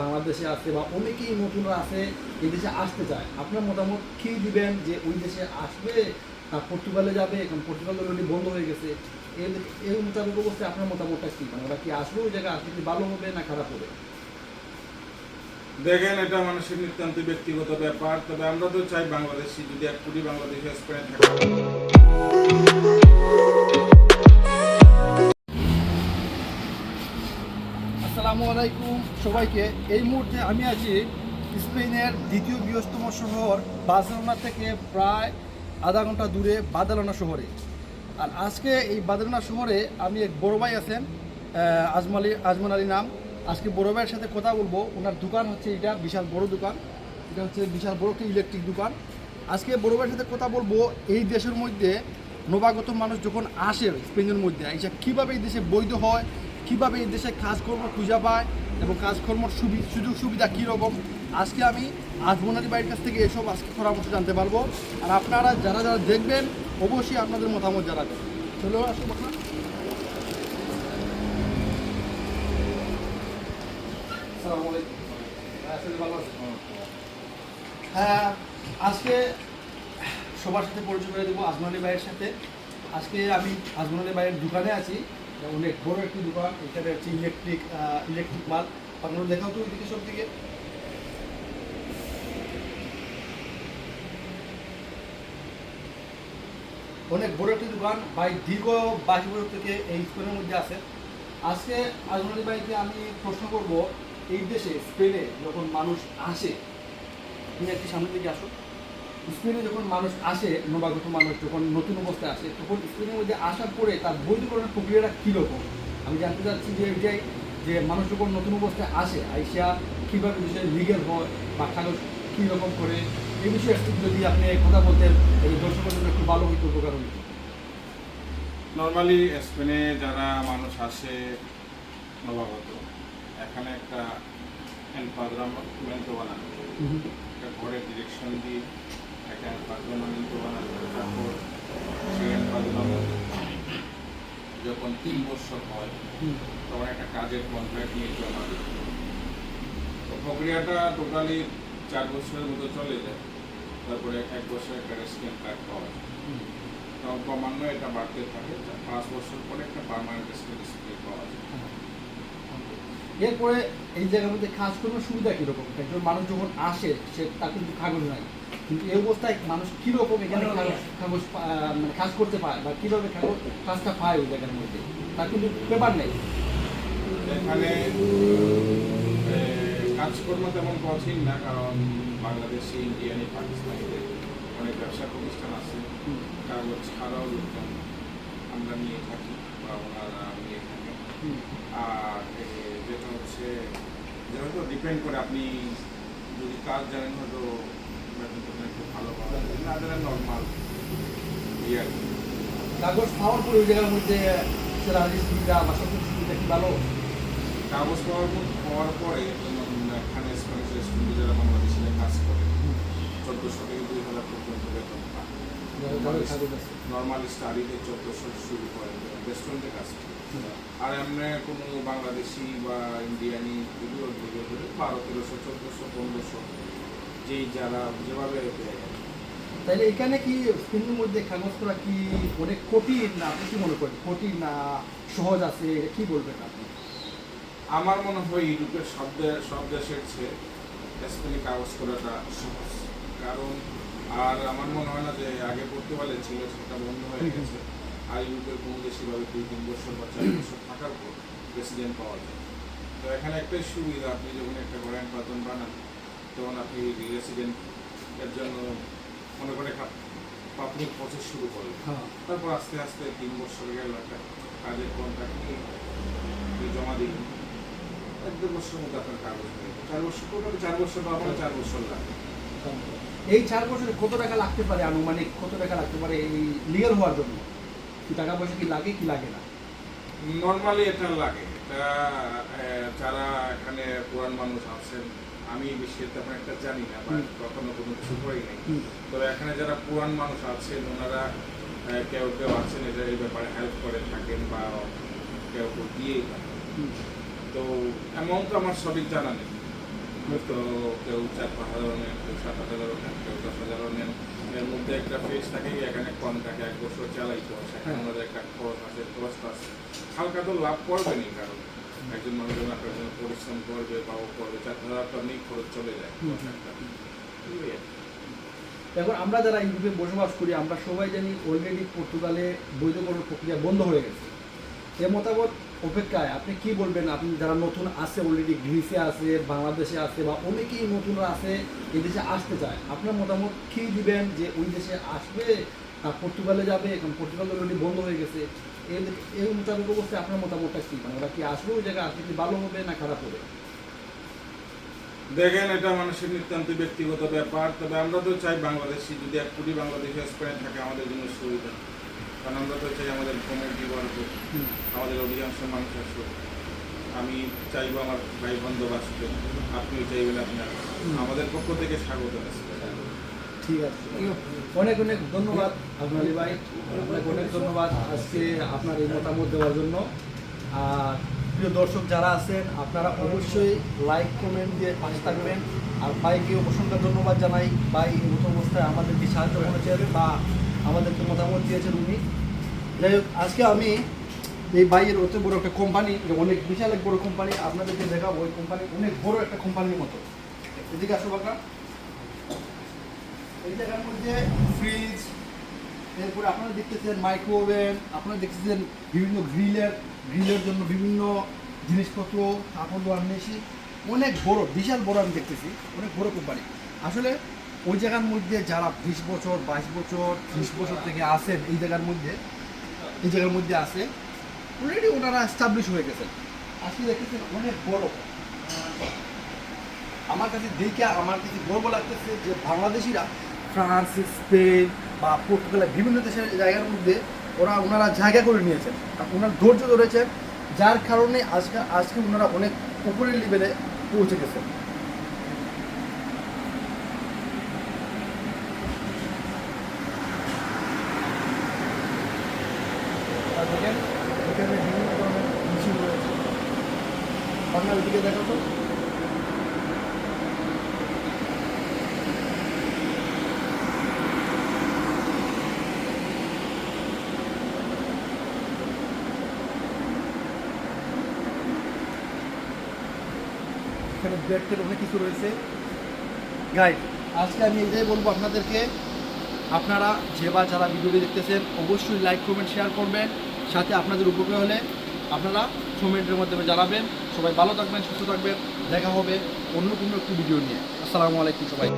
বাংলাদেশে আছে বা অনেকেই নতুনরা আছে, এই দেশে আসতে চায়। আপনার মতামত কি দিবেন যে ওই দেশে আসবে না পর্তুগালে যাবে? এখন পর্তুগাল অলরেডি বন্ধ হয়ে গেছে। এর এই মোতাবেক অবস্থায় আপনার মতামতটা কি? মানে ওরা কি আসবে ওই জায়গায়? আসলে কি ভালো হবে না খারাপ হবে? দেখেন, এটা মানুষের নিতান্ত ব্যক্তিগত ব্যাপার। তবে আমরা তো চাই বাংলাদেশি, যদি এক কোটি বাংলাদেশি স্পেনে থাকে। আসসালামু আলাইকুম সবাইকে। এই মুহূর্তে আমি আছি স্পেনের দ্বিতীয় বৃহত্তম শহর বার্সেলোনা থেকে প্রায় আধা ঘণ্টা দূরে বাদালোনা শহরে। আর আজকে এই বাদালোনা শহরে আমি এক বড় ভাই আছেন আজমালি আজমান আলী নাম। আজকে বড় ভাইয়ের সাথে কথা বলব। ওনার দোকান হচ্ছে এটা বিশাল বড় দোকান। এটা হচ্ছে বিশাল বড় একটা ইলেকট্রিক দোকান। আজকে বড় ভাইয়ের সাথে কথা বলব এই দেশের মধ্যে নবাগত মানুষ যখন আসে স্পেনের মধ্যে, এইসব কীভাবে এই দেশে বৈধ হয় কীভাবে এই দেশে কাজকর্ম খুঁজে পায় এবং কাজকর্মর সুবি সুযোগ সুবিধা কীরকম? আজকে আমি আজমনারি বাড়ির কাছ থেকে এসব আজকে পরামর্শ জানতে পারব। আর আপনারা যারা যারা দেখবেন অবশ্যই আপনাদের মতামত জানাবেন। চলো আসুন হ্যাঁ, হ্যাঁ আজকে সবার সাথে পরিচয় করে দেবো আজমানি ভাইয়ের সাথে। আজকে আমি আজমানি ভাইয়ের দোকানে আছি। অনেক বড় একটি দোকান, এখানে হচ্ছে ইলেকট্রিক ইলেকট্রিক মাল। আপনারা দেখাও তো ওইদিকে সব দিকে অনেক বড় একটি দোকান, ভাই দীর্ঘ বাইশ বছর থেকে এই স্পেনের মধ্যে আছে। আজকে আজমানি ভাইকে আমি প্রশ্ন করব, এই দেশে, স্পেনে যখন মানুষ আসে, তুমি একটি সামনের দিকে আসো। স্পেনে যখন মানুষ আসে নবাগত মানুষ যখন নতুন অবস্থায় আসে তখন স্পেনের মধ্যে আসার পরে তার বৈধকরণের প্রক্রিয়াটা কীরকম আমি জানতে চাচ্ছি যে এটাই যে মানুষ যখন নতুন অবস্থায় আসে আইসা কীভাবে বিষয়ে লিগেল হয় বা কাগজ কীরকম করে এই বিষয়ে একটু যদি আপনি কথা বলতেন এই দর্শকের জন্য একটু ভালো হইতো উপকার হইতো। নর্মালি স্পেনে যারা মানুষ আসে নবাগত এখানে একটা এনপাদ্রামেন্টো বানানো একটা ঘরের ডিরেকশন দিয়ে এনপাদ্রামেন্ট যখন তিন বছর হয়, তখন একটা কাজের কন্ট্রাক্ট নিয়ে জমা দিই তো প্রক্রিয়াটা টোটালি চার বছরের মতো চলে যায় তারপরে এক বছর একটা রেসিডেন্ট কার্ড পাওয়া যায় তখন ক্রমান্বয়ে এটা বাড়তে থাকে পাঁচ বছর পরে একটা পার্মানেন্ট রেসিডেন্ট পাওয়া যায় এরপরে এই জায়গার মধ্যে কাজ করার সুবিধা কীরকম? একজন মানুষ যখন আসে সে তার কিন্তু কাগজ নাই। কিন্তু এই অবস্থায় মানুষ কীরকম এখানে কাগজ মানে কাজ করতে পারে বা কীভাবে কাগজ কাজটা পায় ওই জায়গার মধ্যে? তার কিন্তু পেপার নেই। এখানে কাজকর্ম তেমন কঠিন না কারণ বাংলাদেশি ইন্ডিয়ানি পাকিস্তানিদের অনেক ব্যবসা প্রতিষ্ঠান আছে। কাগজ ছাড়াও লোকজন আমরা নিয়ে থাকি বা ওনারা নিয়ে থাকেন আর এ, যেটা হচ্ছে যেটা তো ডিপেন্ড করে আপনি যদি কাজ জানেন হয়তো একটু ভালো পাওয়া না জানেন নর্মাল ইয়ে আর। কাগজ পাওয়ার পরে ওই জায়গার মধ্যে স্যালারি সুবিধা বা সব সুবিধা কি ভালো? কাগজ পাওয়ার পর পাওয়ার পরে এখানে স্প্যানিশ রেস্টুরেন্টে যারা বাংলাদেশিরা কাজ করে চোদ্দোশো থেকে দুই হাজার পর্যন্ত বেতন পায়। নর্মাল স্টাডিতে চোদ্দোশো শুরু করে রেস্টুরেন্টে কাজ করে। আর এমনি কোনো বাংলাদেশি বা ইন্ডিয়ানি এগুলো ধরে ধরে বারো তেরোশো চোদ্দোশো পনেরোশো যেই যারা যেভাবে তাহলে এখানে কি স্ক্রিনের মধ্যে কাগজ করা কি অনেক কঠিন না আপনি কি মনে করেন? কঠিন না সহজ আছে? এটা কি বলবেন আপনি? আমার মনে হয় ইউরোপের সব সব দেশের চেয়ে স্পেনে কাগজ করাটা সহজ। কারণ আর আমার মনে হয় না যে আগে পর্তুগালে ছিল সেটা বন্ধ হয়ে গেছে। আর ইউরোপের কোনো দেশে ভাবে দুই তিন বছর বা চার বছর থাকার পর প্রেসিডেন্ট পাওয়া যায়। তো এখানে একটাই সুবিধা আপনি যখন একটা গ্র্যান্ড পাতন বানান তখন আপনি রেসিডেন্ট এর জন্য মনে করে প্রাথমিক প্রসেস শুরু করলেন। হ্যাঁ। তারপর আস্তে আস্তে তিন বছর গেল একটা কাজের কন্ট্রাক্ট নিয়ে জমা দিন এক দেড় বছরের মধ্যে আপনার কাগজ চার বছর টোটাল চার বছর বা আমার চার বছর লাগে। এই চার বছরে কত টাকা লাগতে পারে আনুমানিক? কত টাকা লাগতে পারে এই লিগাল হওয়ার জন্য? টাকা পয়সা কি লাগে কি লাগে না? নর্মালি এটা লাগে। এটা যারা এখানে পুরান মানুষ আছেন আমি বেশি তেমন একটা জানি না বা কখনো কোনো কিছু করি নাই। তবে এখানে যারা পুরান মানুষ আছেন ওনারা কেউ কেউ আছেন এটা এই ব্যাপারে হেল্প করে থাকেন বা কেউ কেউ দিয়েই। তো অ্যামাউন্ট আমার সঠিক জানা নেই। তো কেউ চার পাঁচ হাজার কেউ সাত হাজার কেউ দশ হাজারও নেন একটা ফেস থাকে এখানে কম থাকে এক বছর চালাইতে হয় সেখানে হ্যাঁ। আমাদের একটা খরচ আছে খরচ আছে। হালকা তো লাভ করবেনই কারণ একজন মানুষ যখন আপনার জন্য পরিশ্রম করবে বা ও করবে চার হাজার আপনার নেই খরচ চলে যায়। এখন আমরা যারা ইউরোপে বসবাস করি আমরা সবাই জানি অলরেডি পর্তুগালে বৈধকরণ প্রক্রিয়া বন্ধ হয়ে গেছে। এ মতামত অপেক্ষায় আপনি কি বলবেন? আপনি যারা নতুন আছে অলরেডি গ্রিসে আছে, বাংলাদেশে আছে বা অনেকেই নতুনরা আছে, এই দেশে আসতে চায়, আপনার মতামত কি দিবেন যে ওই দেশে আসবে না পর্তুগালে যাবে? এখন পর্তুগাল অলরেডি বন্ধ হয়ে গেছে। এই এই মোতাবেক অবস্থায় আপনার মতামতটা কি? মানে ওরা কি আসবে ওই জায়গায়? আসলে কি ভালো হবে না খারাপ হবে? দেখেন, এটা মানুষের নিতান্ত ব্যক্তিগত ব্যাপার। তবে আমরা তো চাই বাংলাদেশি যদি এক কোটি বাংলাদেশি স্পেন থাকে, আমাদের জন্য সুবিধা। তো চাই আমাদের কমিউনিটি বাড়বে আমাদের অধিকাংশ মানুষ আসুক আমি চাইব আমার ভাই বান্ধব আসবে আপনিও চাইবেন আপনার আমাদের পক্ষ থেকে স্বাগত। আসবে ঠিক আছে। অনেক অনেক ধন্যবাদ আপনালি ভাই। অনেক অনেক ধন্যবাদ আজকে আপনার এই মতামত দেওয়ার জন্য। আর প্রিয় দর্শক যারা আছেন আপনারা অবশ্যই লাইক কমেন্ট দিয়ে পাশে থাকবেন। আর ভাইকে অসংখ্য ধন্যবাদ জানাই। ভাই এই মতো অবস্থায় আমাদেরকে সাহায্য করেছেন বা আমাদেরকে মতামত দিয়েছেন উনি। যাই হোক, আজকে আমি এই ভাইয়ের অত বড় একটা কোম্পানি অনেক বিশাল এক বড় কোম্পানি আপনাদেরকে দেখাবো। ওই কোম্পানি অনেক বড় একটা কোম্পানির মতো। এদিকে আসো বাকা। এই জায়গার মধ্যে ফ্রিজ এরপরে আপনারা দেখতেছেন মাইক্রোওভেন আপনারা দেখতেছেন বিভিন্ন গ্রিলের গ্রিলের জন্য বিভিন্ন জিনিসপত্র, কাপড় ধোয়ার মেশিন অনেক বড়, বিশাল বড় আমি দেখতেছি। অনেক বড় কোম্পানি আসলে ওই জায়গার মধ্যে যারা বিশ বছর, বাইশ বছর, ত্রিশ বছর থেকে আসেন এই জায়গার মধ্যে, এই জায়গার মধ্যে আসে অলরেডি ওনারা এস্টাবলিশ হয়ে গেছেন। আজকে দেখেছেন অনেক বড়। আমার কাছে দেখে আমার কাছে গর্ব লাগতেছে যে বাংলাদেশিরা, ফ্রান্স, স্পেন বা পর্তুগালের বিভিন্ন দেশের জায়গার মধ্যে ওরা, ওনারা জায়গা করে নিয়েছেন। ওনারা ধৈর্য ধরেছেন, যার কারণে আজকে আজকে ওনারা অনেক উপরের লেভেলে পৌঁছে গেছেন। দেখেন এখানে বিভিন্ন ধরনের মেশিন রয়েছে। আপনার দিকে দেখো তো। এখানে টেড অনেক কিছু রয়েছে। গাইড আজকে আমি এটাই বলব আপনাদেরকে আপনারা যে বা যারা ভিডিওটি দেখতেছেন অবশ্যই লাইক কমেন্ট শেয়ার করবেন। সাথে আপনাদের উপকার হলে আপনারা ছ মিনিটের মাধ্যমে জানাবেন। সবাই ভালো থাকবেন, সুস্থ থাকবেন। দেখা হবে অন্য কোনো একটি ভিডিও নিয়ে। আসসালামু আলাইকুম সবাই।